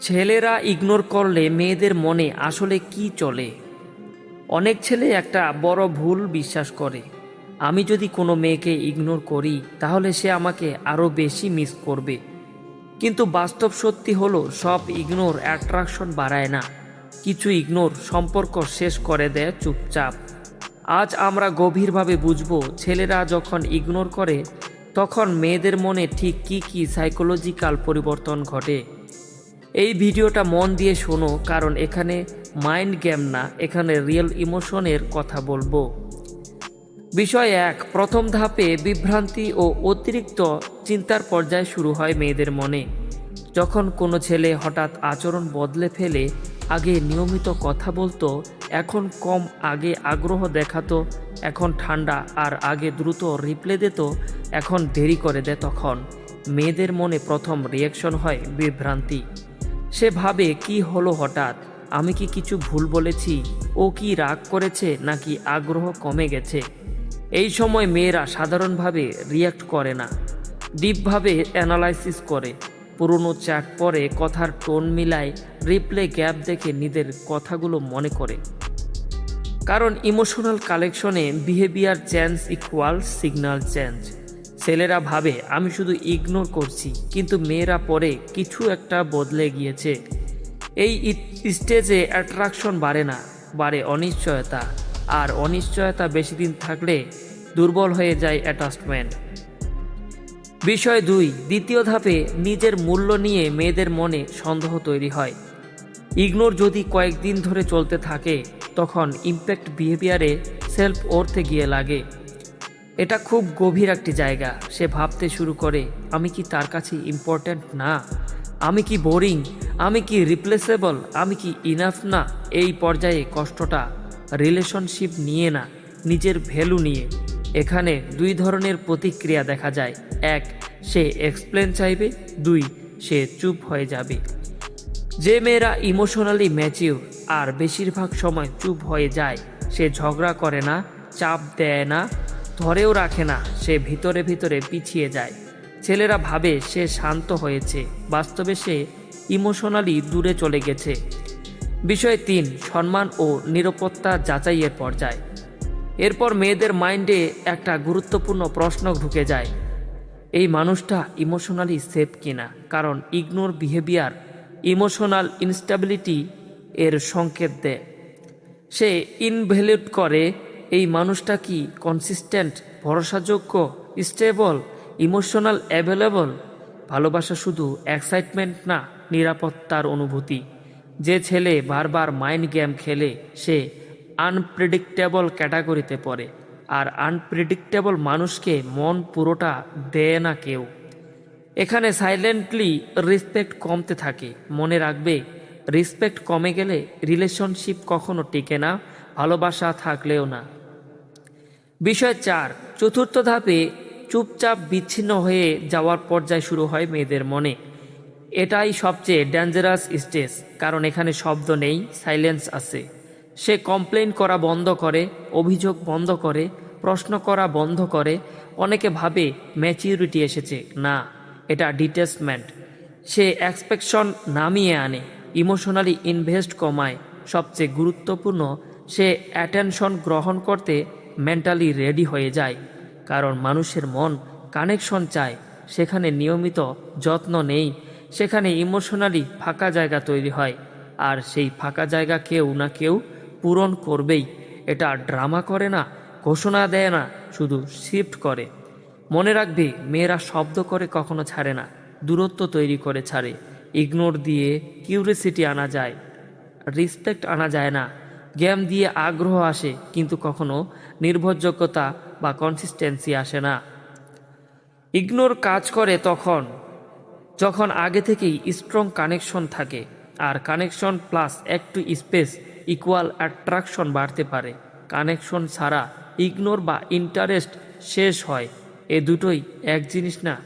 ছেলেরা ইগনোর করলে মেয়েদের মনে আসলে কি চলে? অনেক ছেলে একটা বড় ভুল বিশ্বাস করে। আমি যদি কোনো মেয়েকে ইগনোর করি, তাহলে সে আমাকে আরও বেশি মিস করবে। কিন্তু বাস্তব সত্যি হলো, সব ইগনোর অ্যাট্রাকশন বাড়ায় না। কিছু ইগনোর সম্পর্ক শেষ করে দেয় চুপচাপ। আজ আমরা গভীরভাবে বুঝব, ছেলেরা যখন ইগনোর করে, তখন মেয়েদের মনে ঠিক কী কী সাইকোলজিক্যাল পরিবর্তন ঘটে। এই ভিডিওটা মন দিয়ে শোনো, কারণ এখানে মাইন্ড গেম না, এখানে রিয়েল ইমোশনের কথা বলব। বিষয় এক, প্রথম ধাপে বিভ্রান্তি ও অতিরিক্ত চিন্তার পর্যায় শুরু হয় মেয়েদের মনে। যখন কোনো ছেলে হঠাৎ আচরণ বদলে ফেলে, আগে নিয়মিত কথা বলতো, এখন কম আগে আগ্রহ দেখাতো, এখন ঠান্ডা আর আগে দ্রুত রিপ্লে দিত, এখন দেরি করে দেয় তখন। মেয়েদের মনে প্রথম রিয়াকশন হয় বিভ্রান্তি। সে ভাবে, কি হলো হঠাৎ? আমি কি কিছু ভুল বলেছি? ও কি রাগ করেছে নাকি আগ্রহ কমে গেছে? এই সময় মেয়েরা সাধারণভাবে রিয়াক্ট করে না। ডিপভাবে অ্যানালাইসিস করে। পুরনো চ্যাট পরে কথার টোন মিলায় রিপ্লে গ্যাপ দেখে নিজের কথাগুলো মনে করে। কারণ ইমোশনাল কালেকশনে behaviour change equal signal change ছেলেরা ভাবে, আমি শুধু ইগনোর করছি, কিন্তু মেয়েরা পরে কিছু একটা বদলে গিয়েছে। এই স্টেজে অ্যাট্রাকশন বাড়ে না, বাড়ে অনিশ্চয়তা। আর অনিশ্চয়তা বেশি দিন থাকলে দুর্বল হয়ে যায় অ্যাটাচমেন্ট বিষয় দুই, দ্বিতীয় ধাপে নিজের মূল্য নিয়ে মেয়েদের মনে সন্দেহ তৈরি হয়। ইগনোর যদি কয়েকদিন ধরে চলতে থাকে, তখন ইম্প্যাক্ট বিহেভিয়ারে সেলফ ওর্থে গিয়ে লাগে। এটা খুব গভীর একটি জায়গা। সে ভাবতে শুরু করে, আমি কি তার কাছে ইম্পর্ট্যান্ট না? আমি কি বোরিং আমি কি রিপ্লেসেবল আমি কি ইনাফ না? এই পর্যায়ে কষ্টটা রিলেশনশিপ নিয়ে না, নিজের ভ্যালু নিয়ে। এখানে দুই ধরনের প্রতিক্রিয়া দেখা যায়। এক, সে এক্সপ্লেন চাইবে। দুই, সে চুপ হয়ে যাবে। যে মেয়েরা ইমোশনালি ম্যাচিউর আর বেশিরভাগ সময় চুপ হয়ে যায়, সে ঝগড়া করে না, চাপ দেয় না ধরেও রাখে না, সে ভিতরে ভিতরে পিছিয়ে যায়। ছেলেরা ভাবে সে শান্ত হয়েছে, বাস্তবে সে ইমোশনালি দূরে চলে গেছে। বিষয় তিন, সম্মান ও নিরাপত্তা যাচাইয়ের পর্যায়। এরপর মেয়েদের মাইন্ডে একটা গুরুত্বপূর্ণ প্রশ্ন ঢুকে যায়, এই মানুষটা ইমোশনালি সেফ কিনা? কারণ ইগনোর বিহেভিয়ার, ইমোশনাল ইনস্টেবিলিটি এর সংকেত দেয়। সে ইনভ্যালিড করে এই মানুষটা কি কনসিস্টেন্ট ভরসাযোগ্য স্টেবল ইমোশনাল অ্যাভেলেবল ভালোবাসা শুধু এক্সাইটমেন্ট না, নিরাপত্তার অনুভূতি। যে ছেলে বারবার মাইন্ড গেম খেলে, সে আনপ্রেডিক্টেবল ক্যাটাগরিতে পড়ে। আর আনপ্রেডিক্টেবল মানুষকে মন পুরোটা দেয় না কেউ। এখানে সাইলেন্টলি রেসপেক্ট কমতে থাকে। মনে রাখবে রেসপেক্ট কমে গেলে রিলেশনশিপ কখনো টিকে না, ভালোবাসা থাকলেও না। বিষয় চার, চতুর্থ ধাপে চুপচাপ বিচ্ছিন্ন হয়ে যাওয়ার পর্যায় শুরু হয় মেয়েদের মনে। এটাই সবচেয়ে ডেঞ্জারাস স্টেজ কারণ এখানে শব্দ নেই সাইলেন্স আছে। সে কমপ্লেন করা বন্ধ করে, অভিযোগ বন্ধ করে, প্রশ্ন করা বন্ধ করে, অনেকে ভাবে ম্যাচিউরিটি এসেছে। না, এটা ডিটেচমেন্ট সে এক্সপেকশন নামিয়ে আনে ইমোশনালি ইনভেস্ট কমায়। সবচেয়ে গুরুত্বপূর্ণ, সে অ্যাটেনশন গ্রহণ করতে মেন্টালি রেডি হয়ে যায়, কারণ মানুষের মন কানেকশন চায়, সেখানে নিয়মিত যত্ন নেই, সেখানে ইমোশনালি ফাঁকা জায়গা তৈরি হয়, আর সেই ফাঁকা জায়গা কেউ না কেউ পূরণ করবেই। এটা ড্রামা করে না, ঘোষণা দেয় না, শুধু শিফট করে। মনে রাখবে, মেয়েরা শব্দ করে কখনো ছাড়ে না, দূরত্ব তৈরি করে ছাড়ে। ইগনোর দিয়ে কিউরিসিটি আনা যায় রেসপেক্ট আনা যায় না গেম দিয়ে আগ্রহ আসে, কিন্তু কখনো নির্ভরযোগ্যতা বা কনসিস্টেন্সি আসে না। ইগনোর কাজ করে তখন, যখন আগে থেকেই স্ট্রং কানেকশন থাকে, আর কানেকশন প্লাস একটু স্পেস ইকুয়াল অ্যাট্রাকশন বাড়তে পারে। কানেকশন ছাড়া ইগনোর বা ইন্টারেস্ট শেষ হয়, এ দুটোই এক জিনিস না।